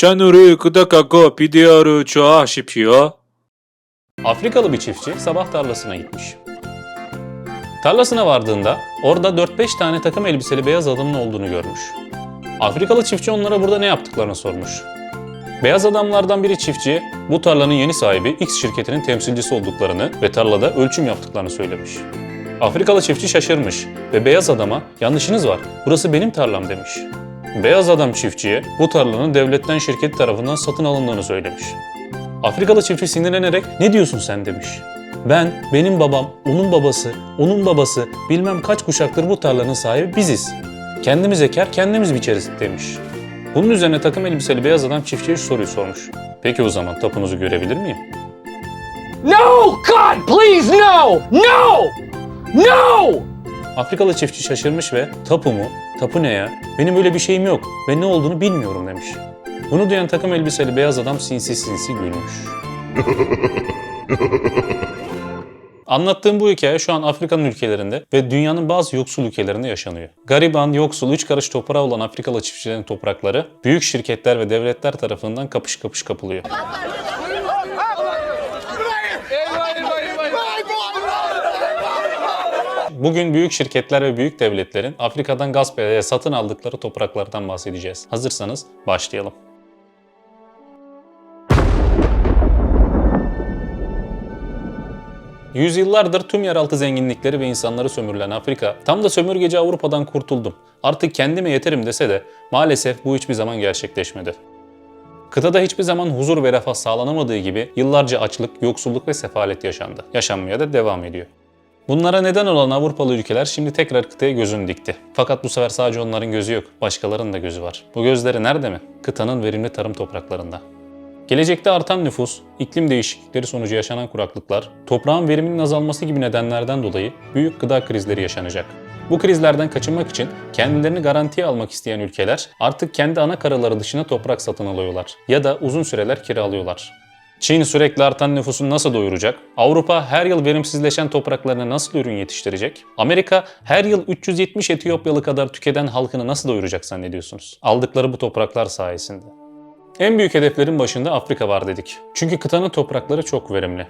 Çanuru kudakako pidiyoru çoğa şipiyo. Afrikalı bir çiftçi sabah tarlasına gitmiş. Tarlasına vardığında orada 4-5 tane takım elbiseli beyaz adamın olduğunu görmüş. Afrikalı çiftçi onlara burada ne yaptıklarını sormuş. Beyaz adamlardan biri çiftçiye bu tarlanın yeni sahibi X şirketinin temsilcisi olduklarını ve tarlada ölçüm yaptıklarını söylemiş. Afrikalı çiftçi şaşırmış ve beyaz adama yanlışınız var burası benim tarlam demiş. Beyaz adam çiftçiye bu tarlanın devletten şirket tarafından satın alındığını söylemiş. Afrikalı çiftçi sinirlenerek ne diyorsun sen demiş. Ben, benim babam, onun babası, onun babası bilmem kaç kuşaktır bu tarlanın sahibi biziz. Kendimiz eker, kendimiz biçeriz demiş. Bunun üzerine takım elbiseli beyaz adam çiftçiye şu soruyu sormuş. Peki o zaman tapunuzu görebilir miyim? No! God, please, no! No! No! Afrikalı çiftçi şaşırmış ve tapu mu? Tapu ne ya? Benim öyle bir şeyim yok ve ne olduğunu bilmiyorum demiş. Bunu duyan takım elbiseli beyaz adam sinsi sinsi gülmüş. Anlattığım bu hikaye şu an Afrika'nın ülkelerinde ve dünyanın bazı yoksul ülkelerinde yaşanıyor. Gariban, yoksul, üç karış toprağı olan Afrikalı çiftçilerin toprakları büyük şirketler ve devletler tarafından kapış kapış kapılıyor. Bugün büyük şirketler ve büyük devletlerin Afrika'dan gasp ederek satın aldıkları topraklardan bahsedeceğiz. Hazırsanız başlayalım. Yüzyıllardır tüm yeraltı zenginlikleri ve insanları sömürülen Afrika, tam da sömürgeci Avrupa'dan kurtuldum. Artık kendime yeterim dese de maalesef bu hiçbir zaman gerçekleşmedi. Kıtada hiçbir zaman huzur ve refah sağlanamadığı gibi yıllarca açlık, yoksulluk ve sefalet yaşandı. Yaşanmaya da devam ediyor. Bunlara neden olan Avrupalı ülkeler şimdi tekrar kıtaya gözünü dikti. Fakat bu sefer sadece onların gözü yok, başkalarının da gözü var. Bu gözleri nerede mi? Kıtanın verimli tarım topraklarında. Gelecekte artan nüfus, iklim değişiklikleri sonucu yaşanan kuraklıklar, toprağın veriminin azalması gibi nedenlerden dolayı büyük gıda krizleri yaşanacak. Bu krizlerden kaçınmak için kendilerini garantiye almak isteyen ülkeler artık kendi ana karaları dışına toprak satın alıyorlar ya da uzun süreler kiralıyorlar. Çin sürekli artan nüfusunu nasıl doyuracak? Avrupa her yıl verimsizleşen topraklarına nasıl ürün yetiştirecek? Amerika her yıl 370 Etiyopyalı kadar tüketen halkını nasıl doyuracak zannediyorsunuz? Aldıkları bu topraklar sayesinde. En büyük hedeflerin başında Afrika var dedik. Çünkü kıtanın toprakları çok verimli.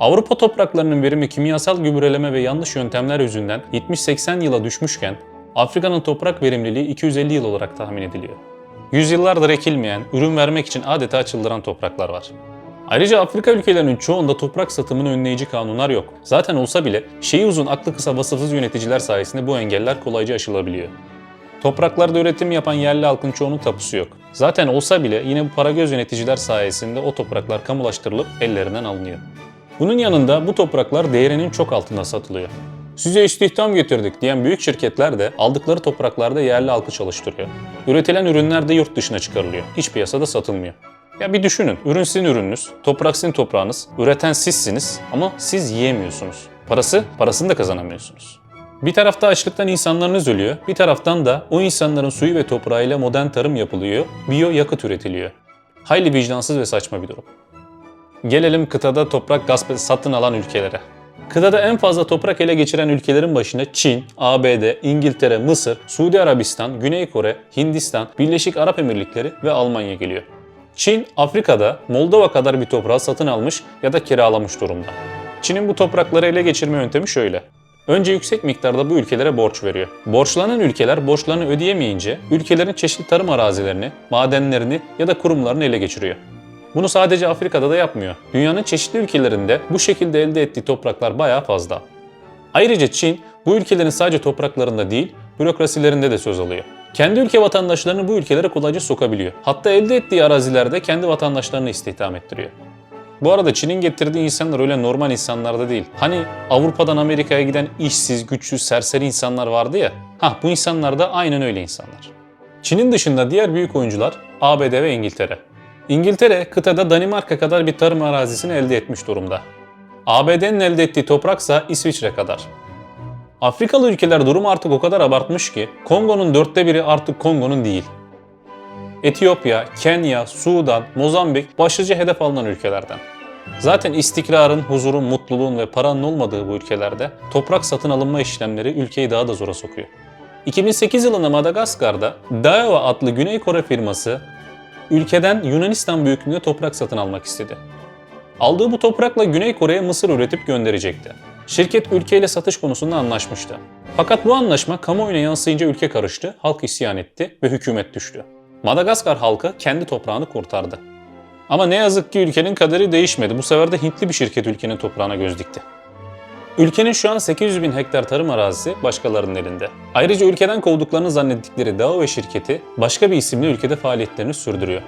Avrupa topraklarının verimi kimyasal gübreleme ve yanlış yöntemler yüzünden 70-80 yıla düşmüşken Afrika'nın toprak verimliliği 250 yıl olarak tahmin ediliyor. Yüzyıllardır ekilmeyen, ürün vermek için adeta çıldıran topraklar var. Ayrıca Afrika ülkelerinin çoğunda toprak satımını önleyici kanunlar yok. Zaten olsa bile şeyi uzun aklı kısa vasıfsız yöneticiler sayesinde bu engeller kolayca aşılabiliyor. Topraklarda üretim yapan yerli halkın çoğunun tapusu yok. Zaten olsa bile yine bu para göz yöneticiler sayesinde o topraklar kamulaştırılıp ellerinden alınıyor. Bunun yanında bu topraklar değerinin çok altında satılıyor. Size istihdam getirdik diyen büyük şirketler de aldıkları topraklarda yerli halkı çalıştırıyor. Üretilen ürünler de yurt dışına çıkarılıyor. İç piyasada satılmıyor. Ya bir düşünün, ürün sizin ürününüz, toprak sizin toprağınız, üreten sizsiniz ama siz yiyemiyorsunuz. Parası, parasını da kazanamıyorsunuz. Bir tarafta açlıktan insanlarınız ölüyor, bir taraftan da o insanların suyu ve toprağıyla modern tarım yapılıyor, biyo yakıt üretiliyor. Hayli vicdansız ve saçma bir durum. Gelelim kıtada toprak gasp satın alan ülkelere. Kıtada en fazla toprak ele geçiren ülkelerin başına Çin, ABD, İngiltere, Mısır, Suudi Arabistan, Güney Kore, Hindistan, Birleşik Arap Emirlikleri ve Almanya geliyor. Çin, Afrika'da Moldova kadar bir toprağı satın almış ya da kiralamış durumda. Çin'in bu toprakları ele geçirme yöntemi şöyle. Önce yüksek miktarda bu ülkelere borç veriyor. Borçlanan ülkeler borçlarını ödeyemeyince ülkelerin çeşitli tarım arazilerini, madenlerini ya da kurumlarını ele geçiriyor. Bunu sadece Afrika'da da yapmıyor. Dünyanın çeşitli ülkelerinde bu şekilde elde ettiği topraklar bayağı fazla. Ayrıca Çin bu ülkelerin sadece topraklarında değil, bürokrasilerinde de söz alıyor. Kendi ülke vatandaşlarını bu ülkelere kolayca sokabiliyor. Hatta elde ettiği arazilerde kendi vatandaşlarını istihdam ettiriyor. Bu arada Çin'in getirdiği insanlar öyle normal insanlar da değil. Hani Avrupa'dan Amerika'ya giden işsiz, güçsüz, serseri insanlar vardı ya. Hah bu insanlar da aynen öyle insanlar. Çin'in dışında diğer büyük oyuncular ABD ve İngiltere. İngiltere kıtada Danimarka kadar bir tarım arazisini elde etmiş durumda. ABD'nin elde ettiği topraksa İsviçre kadar. Afrikalı ülkeler durumu artık o kadar abartmış ki Kongo'nun dörtte biri artık Kongo'nun değil. Etiyopya, Kenya, Sudan, Mozambik başlıca hedef alınan ülkelerden. Zaten istikrarın, huzurun, mutluluğun ve paranın olmadığı bu ülkelerde toprak satın alınma işlemleri ülkeyi daha da zora sokuyor. 2008 yılında Madagaskar'da Daiwa adlı Güney Kore firması ülkeden Yunanistan büyüklüğünde toprak satın almak istedi. Aldığı bu toprakla Güney Kore'ye mısır üretip gönderecekti. Şirket ülkeyle satış konusunda anlaşmıştı. Fakat bu anlaşma kamuoyuna yansıyınca ülke karıştı, halk isyan etti ve hükümet düştü. Madagaskar halkı kendi toprağını kurtardı. Ama ne yazık ki ülkenin kaderi değişmedi. Bu sefer de Hintli bir şirket ülkenin toprağına göz dikti. Ülkenin şu an 800 bin hektar tarım arazisi başkalarının elinde. Ayrıca ülkeden kovduklarını zannettikleri Dao ve şirketi başka bir isimle ülkede faaliyetlerini sürdürüyor.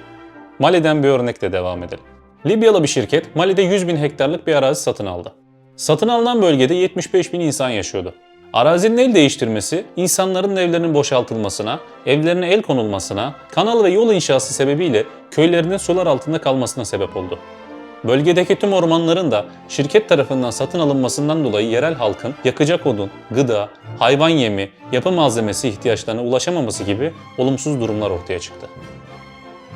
Mali'den bir örnekle devam edelim. Libyalı bir şirket Mali'de 100 bin hektarlık bir arazi satın aldı. Satın alınan bölgede 75 bin insan yaşıyordu. Arazinin el değiştirmesi, insanların evlerinin boşaltılmasına, evlerine el konulmasına, kanal ve yol inşası sebebiyle köylerinin sular altında kalmasına sebep oldu. Bölgedeki tüm ormanların da şirket tarafından satın alınmasından dolayı yerel halkın yakacak odun, gıda, hayvan yemi, yapı malzemesi ihtiyaçlarına ulaşamaması gibi olumsuz durumlar ortaya çıktı.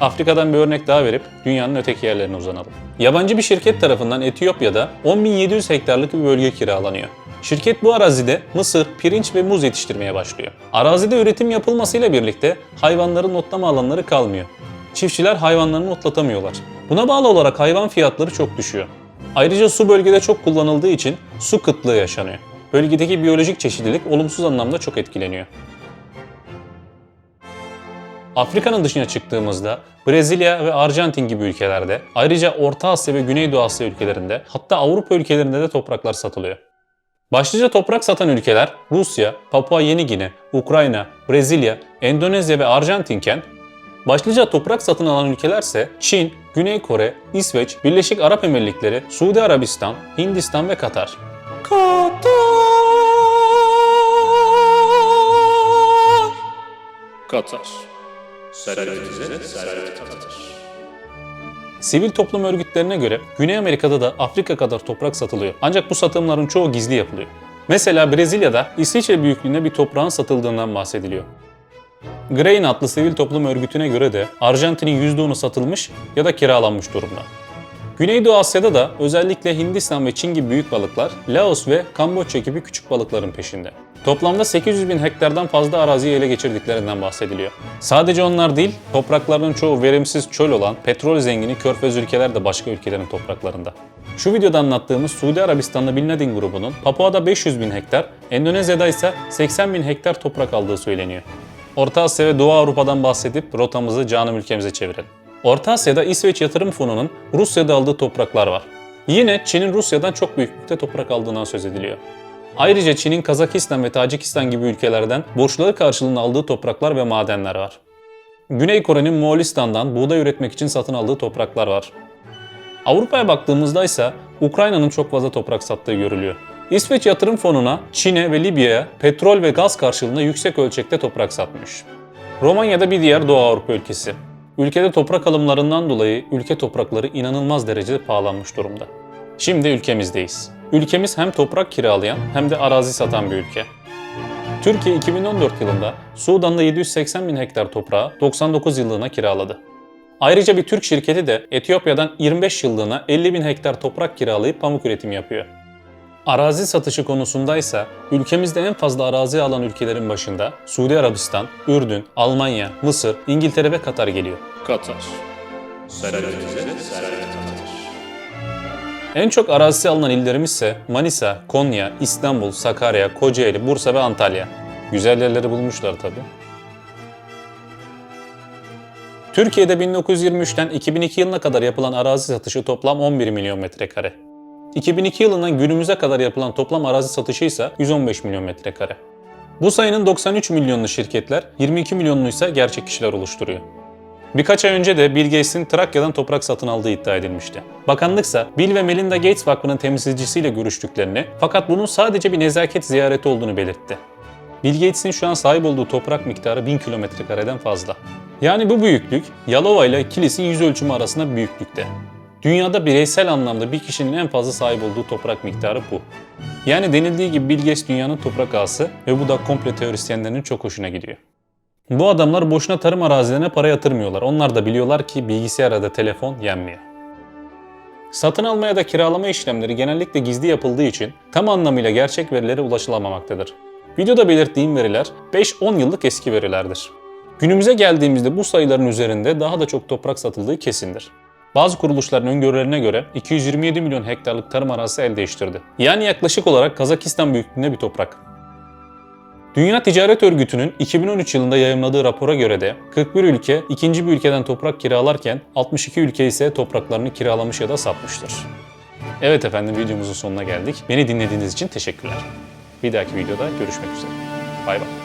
Afrika'dan bir örnek daha verip dünyanın öteki yerlerine uzanalım. Yabancı bir şirket tarafından Etiyopya'da 10.700 hektarlık bir bölge kiralanıyor. Şirket bu arazide mısır, pirinç ve muz yetiştirmeye başlıyor. Arazide üretim yapılmasıyla birlikte hayvanların otlama alanları kalmıyor. Çiftçiler hayvanlarını otlatamıyorlar. Buna bağlı olarak hayvan fiyatları çok düşüyor. Ayrıca su bölgede çok kullanıldığı için su kıtlığı yaşanıyor. Bölgedeki biyolojik çeşitlilik olumsuz anlamda çok etkileniyor. Afrika'nın dışına çıktığımızda Brezilya ve Arjantin gibi ülkelerde, ayrıca Orta Asya ve Güneydoğu Asya ülkelerinde, hatta Avrupa ülkelerinde de topraklar satılıyor. Başlıca toprak satan ülkeler Rusya, Papua Yeni Gine, Ukrayna, Brezilya, Endonezya ve Arjantinken, başlıca toprak satın alan ülkelerse Çin, Güney Kore, İsveç, Birleşik Arap Emirlikleri, Suudi Arabistan, Hindistan ve Katar. Katar. Servetinize servet katar. Sivil toplum örgütlerine göre Güney Amerika'da da Afrika kadar toprak satılıyor. Ancak bu satımların çoğu gizli yapılıyor. Mesela Brezilya'da İsviçre büyüklüğünde bir toprağın satıldığından bahsediliyor. Grain adlı sivil toplum örgütüne göre de Arjantin'in %10'u satılmış ya da kiralanmış durumda. Güneydoğu Asya'da da özellikle Hindistan ve Çin gibi büyük balıklar, Laos ve Kamboçya gibi küçük balıkların peşinde. Toplamda 800 bin hektardan fazla araziyi ele geçirdiklerinden bahsediliyor. Sadece onlar değil, topraklarının çoğu verimsiz çöl olan petrol zengini körfez ülkeler de başka ülkelerin topraklarında. Şu videoda anlattığımız Suudi Arabistan'da Bin Laden grubunun Papua'da 500 bin hektar, Endonezya'da ise 80 bin hektar toprak aldığı söyleniyor. Orta Asya ve Doğu Avrupa'dan bahsedip rotamızı canım ülkemize çevirelim. Orta Asya'da İsveç Yatırım Fonu'nun Rusya'da aldığı topraklar var. Yine Çin'in Rusya'dan çok büyüklükte toprak aldığından söz ediliyor. Ayrıca Çin'in Kazakistan ve Tacikistan gibi ülkelerden borçları karşılığında aldığı topraklar ve madenler var. Güney Kore'nin Moğolistan'dan buğday üretmek için satın aldığı topraklar var. Avrupa'ya baktığımızda ise Ukrayna'nın çok fazla toprak sattığı görülüyor. İsveç Yatırım Fonu'na Çin'e ve Libya'ya petrol ve gaz karşılığında yüksek ölçekte toprak satmış. Romanya'da bir diğer Doğu Avrupa ülkesi. Ülkede toprak alımlarından dolayı ülke toprakları inanılmaz derecede pahalanmış durumda. Şimdi ülkemizdeyiz. Ülkemiz hem toprak kiralayan hem de arazi satan bir ülke. Türkiye 2014 yılında Sudan'da 780 bin hektar toprağı 99 yıllığına kiraladı. Ayrıca bir Türk şirketi de Etiyopya'dan 25 yıllığına 50 bin hektar toprak kiralayıp pamuk üretimi yapıyor. Arazi satışı konusundaysa ülkemizde en fazla arazi alan ülkelerin başında Suudi Arabistan, Ürdün, Almanya, Mısır, İngiltere ve Katar geliyor. Katar. Servetinize servet katar. En çok arazisi alınan illerimiz ise Manisa, Konya, İstanbul, Sakarya, Kocaeli, Bursa ve Antalya. Güzel yerleri bulmuşlar tabi. Türkiye'de 1923'ten 2002 yılına kadar yapılan arazi satışı toplam 11 milyon metrekare. 2002 yılından günümüze kadar yapılan toplam arazi satışı ise 115 milyon metrekare. Bu sayının 93 milyonlu şirketler, 22 milyonlu ise gerçek kişiler oluşturuyor. Birkaç ay önce de Bill Gates'in Trakya'dan toprak satın aldığı iddia edilmişti. Bakanlıksa Bill ve Melinda Gates Vakfı'nın temsilcisiyle görüştüklerini fakat bunun sadece bir nezaket ziyareti olduğunu belirtti. Bill Gates'in şu an sahip olduğu toprak miktarı 1000 kilometrekareden fazla. Yani bu büyüklük Yalova ile Kilis'in yüz ölçümü arasında büyüklükte. Dünyada bireysel anlamda bir kişinin en fazla sahip olduğu toprak miktarı bu. Yani denildiği gibi Bill Gates dünyanın toprak ağası ve bu da komple teorisyenlerinin çok hoşuna gidiyor. Bu adamlar boşuna tarım arazilerine para yatırmıyorlar. Onlar da biliyorlar ki bilgisayar ya da telefon yenmiyor. Satın alma ya da kiralama işlemleri genellikle gizli yapıldığı için tam anlamıyla gerçek verilere ulaşılamamaktadır. Videoda belirttiğim veriler 5-10 yıllık eski verilerdir. Günümüze geldiğimizde bu sayıların üzerinde daha da çok toprak satıldığı kesindir. Bazı kuruluşların öngörülerine göre 227 milyon hektarlık tarım arazisi el değiştirdi. Yani yaklaşık olarak Kazakistan büyüklüğünde bir toprak. Dünya Ticaret Örgütü'nün 2013 yılında yayımladığı rapora göre de 41 ülke ikinci bir ülkeden toprak kiralarken 62 ülke ise topraklarını kiralamış ya da satmıştır. Evet efendim videomuzun sonuna geldik. Beni dinlediğiniz için teşekkürler. Bir dahaki videoda görüşmek üzere. Bay bay.